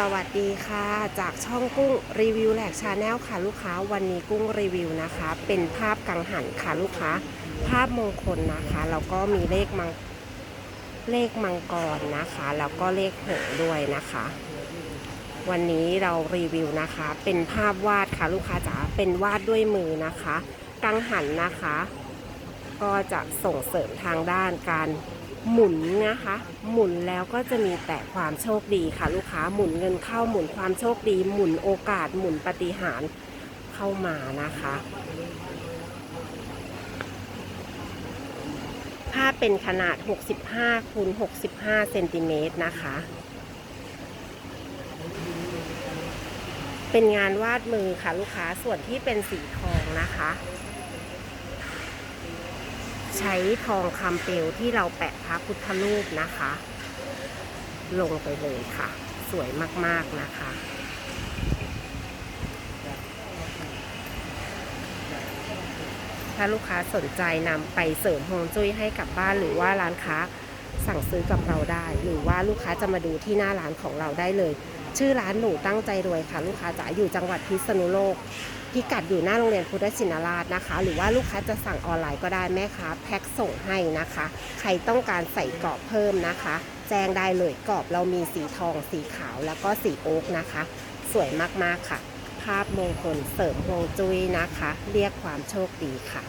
สวัสดีค่ะ จากช่องกุ้งรีวิวแหลกชาแนลค่ะลูกค้าวันนี้กุ้งรีวิวนะคะ เป็นภาพกังหันค่ะลูกค้า ภาพมงคลนะคะแล้วก็มีเลขมังเลขมังกรนะคะ แล้วก็เลขหงด้วยนะคะ วันนี้เรารีวิวนะคะ เป็นภาพวาดค่ะลูกค้าจ๋าเป็นวาดด้วยมือนะคะ กังหันนะคะ ก็จะส่งเสริมทางด้านการ หมุนนะคะ หมุนแล้วก็จะมีแต่ความโชคดีค่ะ ลูกค้าหมุนเงินเข้าหมุนความโชคดี หมุนโอกาสหมุนปาฏิหารเข้ามานะคะภาพเป็นขนาด 65คูณ65เซนติเมตรนะคะ เป็นงานวาดมือค่ะลูกค้าส่วนที่เป็นสีทองนะคะ ใช้ทองคำเปลวที่เราแปะพระพุทธรูปนะคะ ลงไปเลยค่ะ สวยมากๆนะคะถ้าลูกค้าสนใจนำไปเสริมฮวงจุ้ยให้กับบ้านหรือว่าร้านค้า สั่งซื้อกับเราได้ หรือว่าลูกค้าจะมาดูที่หน้าร้านของเราได้เลย ชื่อร้านหนูตั้งใจรวยค่ะ ลูกค้าจ๋าอยู่จังหวัดพิษณุโลก พิกัดอยู่หน้าโรงเรียนพุทธชินราชนะคะ หรือว่าลูกค้าจะสั่งออนไลน์ก็ได้แม่ค้าแพ็คส่งให้นะคะ ใครต้องการใส่กรอบเพิ่มนะคะ แจ้งได้เลยกรอบเรามีสีทอง สีขาวแล้วก็สีโอ๊กนะคะ สวยมากๆค่ะ ภาพมงคลเสริมฮวงจุ้ยนะคะ เรียกความโชคดีค่ะ